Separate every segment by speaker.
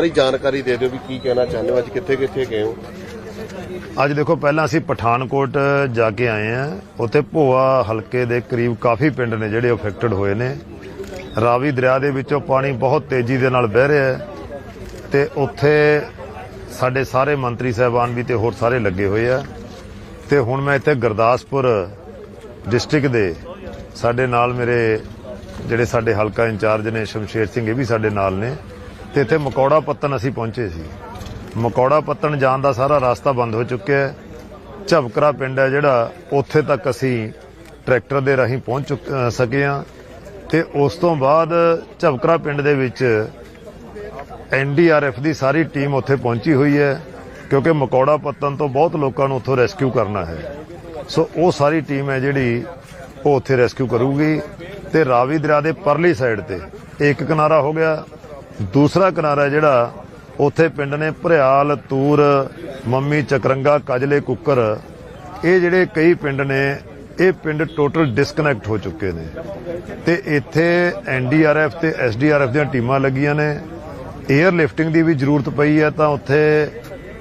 Speaker 1: ਸਾਰੀ ਜਾਣਕਾਰੀ ਦੇ ਦਿਓ ਵੀ ਕੀ ਕਹਿਣਾ ਚਾਹੁੰਦੇ ਹੋ, ਅੱਜ ਕਿੱਥੇ ਕਿੱਥੇ ਗਏ ਹੋ?
Speaker 2: ਅੱਜ ਦੇਖੋ, ਪਹਿਲਾਂ ਅਸੀਂ ਪਠਾਨਕੋਟ ਜਾ ਕੇ ਆਏ ਆ ਉੱਥੇ ਭੋਆ ਹਲਕੇ ਦੇ ਕਰੀਬ ਕਾਫੀ ਪਿੰਡ ਨੇ ਜਿਹੜੇ ਅਫੈਕਟਡ ਹੋਏ ਨੇ। ਰਾਵੀ ਦਰਿਆ ਦੇ ਵਿੱਚੋਂ ਪਾਣੀ ਬਹੁਤ ਤੇਜ਼ੀ ਦੇ ਨਾਲ ਵਹਿ ਰਿਹਾ ਹੈ ਤੇ ਉੱਥੇ ਸਾਡੇ ਸਾਰੇ ਮੰਤਰੀ ਸਾਹਿਬਾਨ ਵੀ ਤੇ ਹੋਰ ਸਾਰੇ ਲੱਗੇ ਹੋਏ ਆ। ਤੇ ਹੁਣ ਮੈਂ ਇੱਥੇ ਗੁਰਦਾਸਪੁਰ ਡਿਸਟ੍ਰਿਕਟ ਦੇ ਸਾਡੇ ਨਾਲ ਮੇਰੇ ਜਿਹੜੇ ਸਾਡੇ ਹਲਕਾ ਇੰਚਾਰਜ ਨੇ ਸ਼ਮਸ਼ੇਰ ਸਿੰਘ, ਇਹ ਵੀ ਸਾਡੇ ਨਾਲ ਨੇ। ਤੇ ਇੱਥੇ ਮਕੌੜਾ ਪੱਤਨ ਅਸੀਂ ਪਹੁੰਚੇ ਸੀ। ਮਕੌੜਾ ਪੱਤਨ ਜਾਣ ਦਾ ਸਾਰਾ ਰਸਤਾ ਬੰਦ ਹੋ ਚੁੱਕਿਆ ਹੈ। ਝਬਕਰਾ ਪਿੰਡ ਹੈ ਜਿਹੜਾ ਉੱਥੇ ਤੱਕ ਅਸੀਂ ਟਰੈਕਟਰ ਦੇ ਰਾਹੀਂ ਪਹੁੰਚ ਚੁੱਕ- ਸਕੇ ਹਾਂ। ਤੇ ਉਸ ਤੋਂ ਬਾਅਦ ਝਬਕਰਾ ਪਿੰਡ ਦੇ ਵਿੱਚ ਐਨਡੀਆਰਐਫ ਦੀ ਸਾਰੀ ਟੀਮ ਉੱਥੇ ਪਹੁੰਚੀ ਹੋਈ ਹੈ ਕਿਉਂਕਿ ਮਕੌੜਾ ਪੱਤਨ ਤੋਂ ਬਹੁਤ ਲੋਕਾਂ ਨੂੰ ਉੱਥੋਂ ਰੈਸਕਿਊ ਕਰਨਾ ਹੈ। ਸੋ ਉਹ ਸਾਰੀ ਟੀਮ ਹੈ ਜਿਹੜੀ ਉਹ ਉੱਥੇ ਰੈਸਕਿਊ ਕਰੂਗੀ। ਤੇ ਰਾਵੀ ਦਰਿਆ ਦੇ ਪਰਲੀ ਸਾਈਡ ਤੇ ਇੱਕ ਕਿਨਾਰਾ ਹੋ ਗਿਆ। ਦੂਸਰਾ ਕਿਨਾਰਾ ਜਿਹੜਾ ਉੱਥੇ ਪਿੰਡ ਨੇ ਭਰਿਆਲ, ਤੂਰ, ਮੰਮੀ ਚਕਰੰਗਾ, ਕਜਲੇ ਕੁੱਕਰ, ਇਹ ਜਿਹੜੇ ਕਈ ਪਿੰਡ ਨੇ, ਇਹ ਪਿੰਡ ਟੋਟਲ ਡਿਸਕਨੈਕਟ ਹੋ ਚੁੱਕੇ ਨੇ। ਤੇ ਇੱਥੇ ਐਨਡੀਆਰਐਫ ਤੇ ਐਸਡੀਆਰਐਫ ਦੀਆਂ ਟੀਮਾਂ ਲੱਗੀਆਂ ਨੇ। 에ਅਰ ਲਿਫਟਿੰਗ ਦੀ ਵੀ ਜ਼ਰੂਰਤ ਪਈ ਹੈ, ਤਾਂ ਉੱਥੇ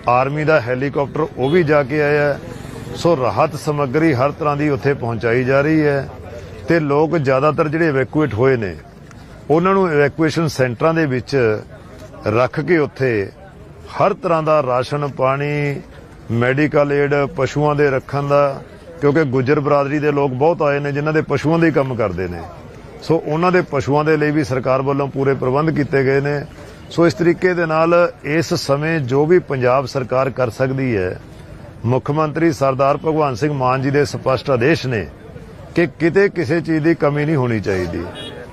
Speaker 2: ਆਰਮੀ ਦਾ ਹੈਲੀਕਾਪਟਰ ਉਹ ਵੀ ਜਾ ਕੇ ਆਇਆ ਸੋ ਰਾਹਤ ਸਮੱਗਰੀ ਹਰ ਤਰ੍ਹਾਂ ਦੀ ਉੱਥੇ ਪਹੁੰਚਾਈ ਜਾ ਰਹੀ ਹੈ ਤੇ ਲੋਕ ਜ਼ਿਆਦਾਤਰ ਜਿਹੜੇ ਇਵੈਕੂਏਟ ਹੋਏ ਨੇ ਉਹਨਾਂ ਨੂੰ ਇਵੈਕੂਏਸ਼ਨ ਸੈਂਟਰਾਂ ਦੇ ਵਿੱਚ ਰੱਖ ਕੇ ਉੱਥੇ ਹਰ ਤਰ੍ਹਾਂ ਦਾ ਰਾਸ਼ਨ, ਪਾਣੀ ਮੈਡੀਕਲ ਏਡ ਪਸ਼ੂਆਂ ਦੇ ਰੱਖਣ ਦਾ, ਕਿਉਂਕਿ ਗੁੱਜਰ ਬਰਾਦਰੀ ਦੇ ਲੋਕ ਬਹੁਤ ਆਏ ਨੇ ਜਿਨ੍ਹਾਂ ਦੇ ਪਸ਼ੂਆਂ ਦੇ ਕੰਮ ਕਰਦੇ ਨੇ। ਸੋ ਉਹਨਾਂ ਦੇ ਪਸ਼ੂਆਂ ਦੇ ਲਈ ਵੀ ਸਰਕਾਰ ਵੱਲੋਂ ਪੂਰੇ ਪ੍ਰਬੰਧ ਕੀਤੇ ਗਏ ਨੇ। ਸੋ ਇਸ ਤਰੀਕੇ ਦੇ ਨਾਲ ਇਸ ਸਮੇਂ ਜੋ ਵੀ ਪੰਜਾਬ ਸਰਕਾਰ ਕਰ ਸਕਦੀ ਹੈ, ਮੁੱਖ ਮੰਤਰੀ ਸਰਦਾਰ ਭਗਵੰਤ ਸਿੰਘ ਮਾਨ ਜੀ ਦੇ ਸਪਸ਼ਟ ਆਦੇਸ਼ ਨੇ ਕਿ ਕਿਤੇ ਕਿਸੇ ਚੀਜ਼ ਦੀ ਕਮੀ ਨਹੀਂ ਹੋਣੀ ਚਾਹੀਦੀ।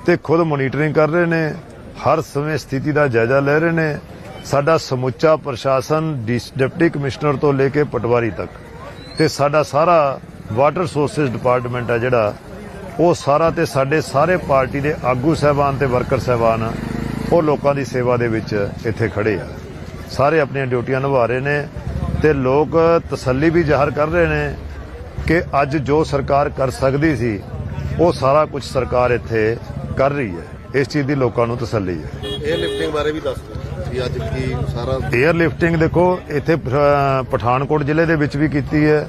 Speaker 2: ਤੇ ਖੁਦ ਮੋਨੀਟਰਿੰਗ ਕਰ ਰਹੇ ਨੇ, ਹਰ ਸਮੇਂ ਸਥਿਤੀ ਦਾ ਜਾਇਜ਼ਾ ਲੈ ਰਹੇ ਨੇ। ਸਾਡਾ ਸਮੁੱਚਾ ਪ੍ਰਸ਼ਾਸਨ ਡੀ- ਡਿਪਟੀ ਕਮਿਸ਼ਨਰ ਤੋਂ ਲੈ ਕੇ ਪਟਵਾਰੀ ਤੱਕ। ਤੇ ਸਾਡਾ ਸਾਰਾ ਵਾਟਰ ਸੋਰਸਸ ਡਿਪਾਰਟਮੈਂਟ ਆ ਜਿਹੜਾ, ਉਹ ਸਾਰਾ ਤੇ ਸਾਡੇ ਸਾਰੇ ਪਾਰਟੀ ਦੇ ਆਗੂ ਸਹਿਬਾਨ ਤੇ ਵਰਕਰ ਸਹਿਬਾਨ ਉਹ ਲੋਕਾਂ ਦੀ ਸੇਵਾ ਦੇ ਵਿੱਚ ਇੱਥੇ ਖੜੇ ਆ। ਸਾਰੇ ਆਪਣੀਆਂ ਡਿਊਟੀਆਂ ਨਿਭਾ ਰਹੇ ਨੇ ਤੇ ਲੋਕ ਤਸੱਲੀ ਵੀ ਜ਼ਾਹਰ ਕਰ ਰਹੇ ਨੇ ਕਿ ਅੱਜ ਜੋ ਸਰਕਾਰ ਕਰ ਸਕਦੀ ਸੀ, ਉਹ ਸਾਰਾ ਕੁਝ ਸਰਕਾਰ ਇੱਥੇ ਕਰ ਰਹੀ ਹੈ। ਇਸ ਚੀਜ਼ ਦੀ ਲੋਕਾਂ ਨੂੰ ਤਸੱਲੀ ਹੈ।
Speaker 1: 에ਅਰ ਲਿਫਟਿੰਗ ਬਾਰੇ ਵੀ ਦੱਸ ਦਿਓ। ਵੀ ਅੱਜ ਕੀ ਸਾਰਾ
Speaker 2: 에ਅਰ ਲਿਫਟਿੰਗ ਦੇਖੋ ਇੱਥੇ ਪਠਾਨਕੋਟ ਜ਼ਿਲ੍ਹੇ ਦੇ ਵਿੱਚ ਵੀ ਕੀਤੀ ਹੈ।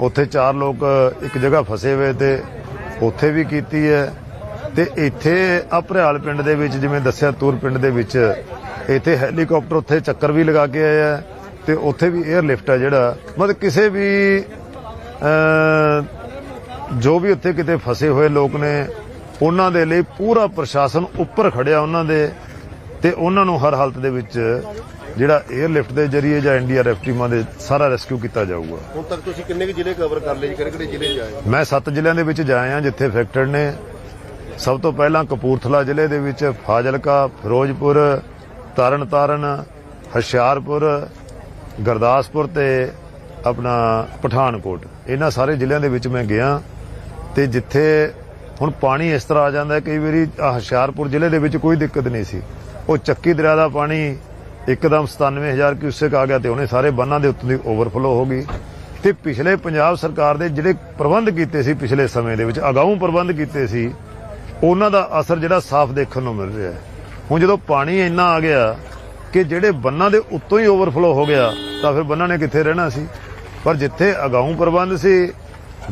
Speaker 2: ਉੱਥੇ ਚਾਰ ਲੋਕ ਇੱਕ ਜਗ੍ਹਾ ਫਸੇ ਹੋਏ ਤੇ ਉੱਥੇ ਵੀ ਕੀਤੀ ਹੈ। ਤੇ ਇੱਥੇ ਅਪਰਿਆਲ ਪਿੰਡ ਦੇ ਵਿੱਚ ਜਿਵੇਂ ਦੱਸਿਆ ਤੂਰ ਪਿੰਡ ਦੇ ਵਿੱਚ ਇੱਥੇ ਹੈਲੀਕਾਪਟਰ ਉੱਥੇ ਚੱਕਰ ਵੀ ਲਗਾ ਕੇ ਆਇਆ ਹੈ ਤੇ ਉੱਥੇ ਵੀ 에ਅਰ ਲਿਫਟ ਹੈ ਜਿਹੜਾ। ਮਤਲਬ ਕਿਸੇ ਵੀ ਜੋ ਵੀ ਉੱਥੇ ਕਿਤੇ ਫਸੇ ਹੋਏ ਲੋਕ ਨੇ ਉਹਨਾਂ ਦੇ ਲਈ ਪੂਰਾ ਪ੍ਰਸ਼ਾਸਨ ਉੱਪਰ ਖੜਿਆ ਉਹਨਾਂ ਦੇ ਤੇ ਉਹਨਾਂ ਨੂੰ ਹਰ ਹਾਲਤ ਦੇ ਵਿੱਚ ਜਿਹੜਾ 에ਅਰ ਲਿਫਟ ਦੇ ਜ਼ਰੀਏ ਜਾਂ ਐਨਡੀਆਰਐਫ ਟੀਮਾਂ ਦੇ ਸਾਰਾ ਰੈਸਕਿਊ ਕੀਤਾ ਜਾਊਗਾ।
Speaker 1: ਹੁਣ ਤੱਕ ਤੁਸੀਂ ਕਿੰਨੇ ਕੁ ਜ਼ਿਲ੍ਹੇ ਕਵਰ ਕਰ ਲਏ ਜੀ? ਕਿਹੜੇ ਕਿਹੜੇ ਜ਼ਿਲ੍ਹੇ ਜਾਏ
Speaker 2: ਮੈਂ ਸੱਤ ਜ਼ਿਲ੍ਹਿਆਂ ਦੇ ਵਿੱਚ ਜਾਇਆ ਜਿੱਥੇ ਅਫੈਕਟਡ ਨੇ। ਸਭ ਤੋਂ ਪਹਿਲਾਂ ਕਪੂਰਥਲਾ ਜ਼ਿਲ੍ਹੇ ਦੇ ਵਿੱਚ ਫਾਜ਼ਿਲਕਾ ਫਿਰੋਜ਼ਪੁਰ ਤਰਨਤਾਰਨ ਹੁਸ਼ਿਆਰਪੁਰ ਗੁਰਦਾਸਪੁਰ ਤੇ ਆਪਣਾ ਪਠਾਨਕੋਟ। ਇਹਨਾਂ ਸਾਰੇ ਜ਼ਿਲ੍ਹਿਆਂ ਦੇ ਵਿੱਚ ਮੈਂ ਗਿਆ ਤੇ ਜਿੱਥੇ ਹੁਣ ਪਾਣੀ ਇਸ ਤਰ੍ਹਾਂ ਆ ਜਾਂਦਾ ਕਈ ਵਾਰੀ ਆਹ ਹੁਸ਼ਿਆਰਪੁਰ ਜ਼ਿਲ੍ਹੇ ਦੇ ਵਿੱਚ ਕੋਈ ਦਿੱਕਤ ਨਹੀਂ ਸੀ। ਉਹ ਚੱਕੀ ਦਰਿਆ ਦਾ ਪਾਣੀ ਇੱਕਦਮ 97000 ਕਿਊਸੈਕ ਆ ਗਿਆ ਤੇ ਉਹਨੇ ਸਾਰੇ ਬੰਨਾਂ ਦੇ ਉੱਤੋਂ ਦੀ ਓਵਰਫਲੋ ਹੋ ਗਈ। ਤੇ ਪਿਛਲੇ ਪੰਜਾਬ ਸਰਕਾਰ ਦੇ ਜਿਹੜੇ ਪ੍ਰਬੰਧ ਕੀਤੇ ਸੀ ਪਿਛਲੇ ਸਮੇਂ ਦੇ ਵਿੱਚ, ਅਗਾਊਂ ਪ੍ਰਬੰਧ ਕੀਤੇ ਸੀ, ਉਹਨਾਂ ਦਾ ਅਸਰ ਜਿਹੜਾ ਸਾਫ਼ ਦੇਖਣ ਨੂੰ ਮਿਲ ਰਿਹਾ ਹੈ। ਹੁਣ ਜਦੋਂ ਪਾਣੀ ਇੰਨਾ ਆ ਗਿਆ ਕਿ ਜਿਹੜੇ ਬੰਨਾਂ ਦੇ ਉੱਤੋਂ ਹੀ ਓਵਰਫਲੋ ਹੋ ਗਿਆ, ਤਾਂ ਫਿਰ ਬੰਨਾਂ ਨੇ ਕਿੱਥੇ ਰਹਿਣਾ ਸੀ? ਪਰ ਜਿੱਥੇ ਅਗਾਊਂ ਪ੍ਰਬੰਧ ਸੀ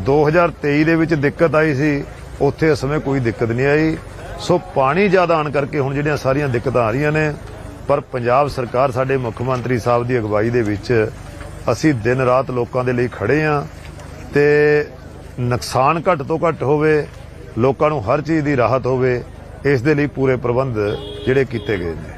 Speaker 2: 2023 ਦੇ ਵਿੱਚ ਦਿੱਕਤ ਆਈ ਸੀ ਉੱਥੇ ਇਸ ਸਮੇਂ ਕੋਈ ਦਿੱਕਤ ਨਹੀਂ ਆਈ। ਸੋ ਪਾਣੀ ਜ਼ਿਆਦਾ ਆਣ ਕਰਕੇ ਹੁਣ ਜਿਹੜੀਆਂ ਸਾਰੀਆਂ ਦਿੱਕਤਾਂ ਆ ਰਹੀਆਂ ਨੇ, ਪਰ ਪੰਜਾਬ ਸਰਕਾਰ ਸਾਡੇ ਮੁੱਖ ਮੰਤਰੀ ਸਾਹਿਬ ਦੀ ਅਗਵਾਈ ਦੇ ਵਿੱਚ ਅਸੀਂ ਦਿਨ ਰਾਤ ਲੋਕਾਂ ਦੇ ਲਈ ਖੜੇ ਆਂ ਤੇ ਨੁਕਸਾਨ ਘੱਟ ਤੋਂ ਘੱਟ ਹੋਵੇ, ਲੋਕਾਂ ਨੂੰ ਹਰ ਚੀਜ਼ ਦੀ ਰਾਹਤ ਹੋਵੇ, ਇਸ ਦੇ ਲਈ ਪੂਰੇ ਪ੍ਰਬੰਧ ਜਿਹੜੇ ਕੀਤੇ ਗਏ ਨੇ।